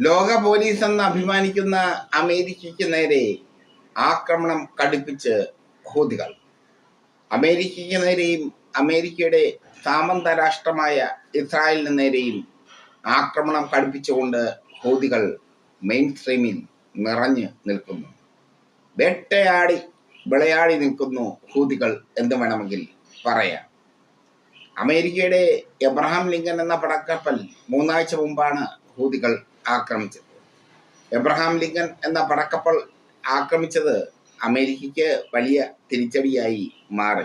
ലോക പോലീസ് എന്ന് അഭിമാനിക്കുന്ന അമേരിക്കയ്ക്ക് നേരെ ആക്രമണം കടുപ്പിച്ച് ഹൂതികൾ. അമേരിക്കയ്ക്ക് നേരെയും അമേരിക്കയുടെ സാമന്ത രാഷ്ട്രമായ ഇസ്രായേലിന് നേരെയും ആക്രമണം കടുപ്പിച്ചുകൊണ്ട് ഹൂതികൾ മെയിൻ സ്ട്രീമിൽ നിറഞ്ഞു നിൽക്കുന്നു. വേട്ടയാടി വിളയാടി നിൽക്കുന്നു ഹൂതികൾ എന്ന് വേണമെങ്കിൽ പറയാം. അമേരിക്കയുടെ എബ്രഹാം ലിങ്കൻ എന്ന പടക്കപ്പൽ മൂന്നാഴ്ച മുമ്പാണ് ഹൂതികൾ ആക്രമിച്ചത്. എബ്രഹാം ലിങ്കൻ എന്ന പടക്കപ്പൽ ആക്രമിച്ചത് അമേരിക്കയ്ക്ക് വലിയ തിരിച്ചടിയായി മാറി.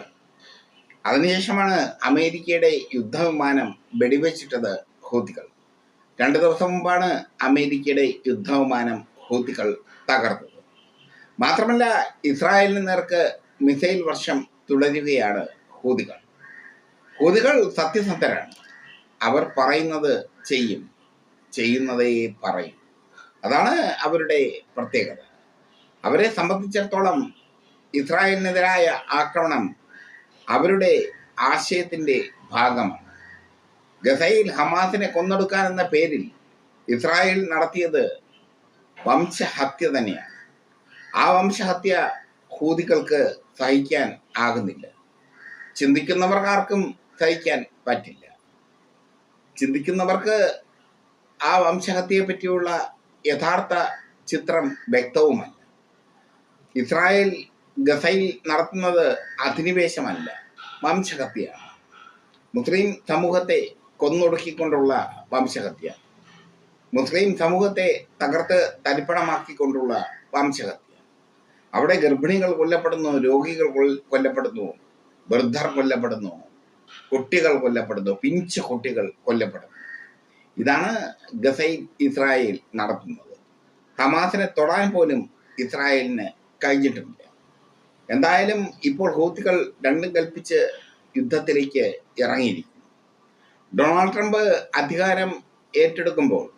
അതിനുശേഷമാണ് അമേരിക്കയുടെ യുദ്ധവിമാനം വെടിവെച്ചിട്ടത് ഹൂതികൾ രണ്ടു ദിവസം മുമ്പാണ് അമേരിക്കയുടെ യുദ്ധവിമാനം ഹൂതികൾ തകർത്തത്. മാത്രമല്ല ഇസ്രായേലിന് നേർക്ക് മിസൈൽ വർഷം തുടരുകയാണ് ഹൂതികൾ. ഹൂതികൾ സത്യസന്ധരാണ്. അവർ പറയുന്നത് ചെയ്യും. ചെയ്യുന്നതേ പറയും. അതാണ് അവരുടെ പ്രത്യേകത. അവരെ സംബന്ധിച്ചിടത്തോളം ഇസ്രായേലിനെതിരായ ആക്രമണം അവരുടെ ആശയത്തിന്റെ ഭാഗമാണ്. ഗസയിൽ ഹമാസിനെ കൊന്നെടുക്കാൻ എന്ന പേരിൽ ഇസ്രായേൽ നടത്തിയത് വംശഹത്യ തന്നെയാണ്. ആ വംശഹത്യ ഹൂതികൾക്ക് സഹിക്കാൻ ആകുന്നില്ല. ചിന്തിക്കുന്നവർക്കാർക്കും സഹിക്കാൻ പറ്റില്ല. ചിന്തിക്കുന്നവർക്ക് ആ വംശഹത്യയെ പറ്റിയുള്ള യഥാർത്ഥ ചിത്രം വ്യക്തവുമല്ല. ഇസ്രായേൽ ഗസയിൽ നടത്തുന്നത് അധിനിവേശമല്ല വംശഹത്യയാണ്. മുസ്ലിം സമൂഹത്തെ കൊന്നൊടുക്കിക്കൊണ്ടുള്ള വംശഹത്യ മുസ്ലിം സമൂഹത്തെ തകർത്ത് തരിപ്പണമാക്കിക്കൊണ്ടുള്ള വംശഹത്യ അവിടെ ഗർഭിണികൾ കൊല്ലപ്പെടുന്നു രോഗികൾ കൊല്ലപ്പെടുന്നു വൃദ്ധർ കൊല്ലപ്പെടുന്നു കുട്ടികൾ കൊല്ലപ്പെടുന്നു പിഞ്ചു കുട്ടികൾ കൊല്ലപ്പെടുന്നു. ഇതാണ് ഗസൈൻ ഇസ്രായേൽ നടത്തുന്നത്. ഹമാസിനെ തൊടാൻ പോലും ഇസ്രായേലിന് കഴിഞ്ഞിട്ടില്ല. എന്തായാലും ഇപ്പോൾ ഹൂത്തികൾ രണ്ടും കൽപ്പിച്ച് യുദ്ധത്തിലേക്ക് ഇറങ്ങിയിരിക്കുന്നു. ഡൊണാൾഡ് ട്രംപ് അധികാരം ഏറ്റെടുക്കുമ്പോൾ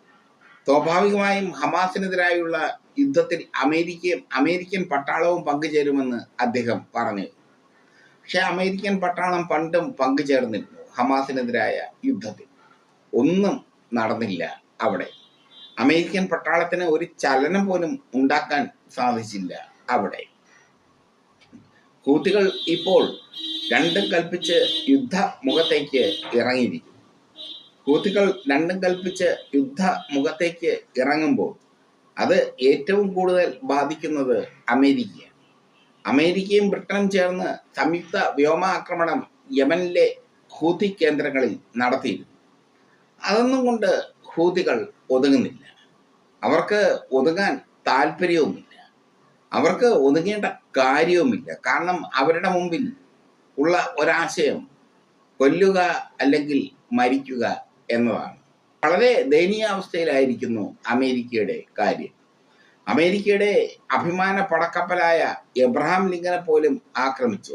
സ്വാഭാവികമായും ഹമാസിനെതിരായുള്ള യുദ്ധത്തിൽ അമേരിക്കയും അമേരിക്കൻ പട്ടാളവും പങ്കുചേരുമെന്ന് അദ്ദേഹം പറഞ്ഞു. പക്ഷേ അമേരിക്കൻ പട്ടാളം പണ്ടും പങ്കുചേർന്നിരുന്നു ഹമാസിനെതിരായ യുദ്ധത്തിൽ. ഒന്നും നടന്നില്ല അവിടെ. അമേരിക്കൻ പട്ടാളത്തിന് ഒരു ചലനം പോലും ഉണ്ടാക്കാൻ സാധിച്ചില്ല അവിടെ. ഹൂത്തികൾ ഇപ്പോൾ രണ്ടും കൽപ്പിച്ച് യുദ്ധ മുഖത്തേക്ക് ഇറങ്ങിയിരിക്കും ഹൂത്തികൾ രണ്ടും കൽപ്പിച്ച് യുദ്ധ മുഖത്തേക്ക് ഇറങ്ങുമ്പോൾ അത് ഏറ്റവും കൂടുതൽ ബാധിക്കുന്നത് അമേരിക്കയാണ്. അമേരിക്കയും ബ്രിട്ടനും ചേർന്ന് സംയുക്ത വ്യോമാക്രമണം യമനിലെ ഹൂതി കേന്ദ്രങ്ങളിൽ നടത്തിയിരുന്നു. അതൊന്നും കൊണ്ട് ഹൂതികൾ ഒതുങ്ങുന്നില്ല. അവർക്ക് ഒതുങ്ങാൻ താല്പര്യവുമില്ല. അവർക്ക് ഒതുങ്ങേണ്ട കാര്യവുമില്ല. കാരണം അവരുടെ മുമ്പിൽ ഉള്ള ഒരാശയം കൊല്ലുക അല്ലെങ്കിൽ മരിക്കുക എന്നതാണ്. വളരെ ദയനീയാവസ്ഥയിലായിരിക്കുന്നു അമേരിക്കയുടെ കാര്യം. അമേരിക്കയുടെ അഭിമാന പടക്കപ്പലായ എബ്രഹാം ലിങ്കനെ പോലും ആക്രമിച്ച്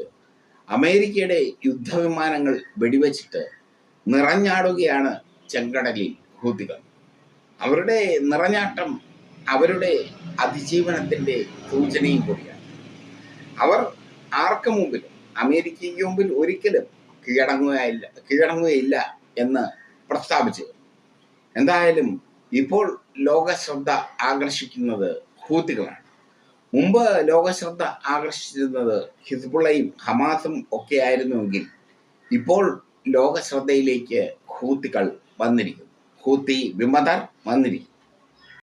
അമേരിക്കയുടെ യുദ്ധവിമാനങ്ങൾ വെടിവെച്ചിട്ട് നിറഞ്ഞാടുകയാണ് ചെങ്കടലിൽ ഹൂതികൾ അവരുടെ നിറഞ്ഞാട്ടം അവരുടെ അതിജീവനത്തിന്റെ സൂചനയും കൂടിയാണ്. അവർ ആർക്ക് മുമ്പിലും അമേരിക്കയ്ക്ക് മുമ്പിൽ ഒരിക്കലും കീഴടങ്ങുകയില്ല കീഴടങ്ങുകയില്ല എന്ന് പ്രസ്താവിച്ചു. എന്തായാലും ഇപ്പോൾ ലോക ശ്രദ്ധ ആകർഷിക്കുന്നത് ഹൂത്തികളാണ്. മുമ്പ് ലോക ശ്രദ്ധ ആകർഷിച്ചിരുന്നത് ഹിസ്ബുള്ളയും ഹമാസും ഒക്കെ ആയിരുന്നുവെങ്കിൽ ഇപ്പോൾ ലോക ശ്രദ്ധയിലേക്ക് ഹൂത്തികൾ വന്നിരിക്കുന്നു. ഹൂത്തി വിമതർ വന്നിരിക്കുന്നു.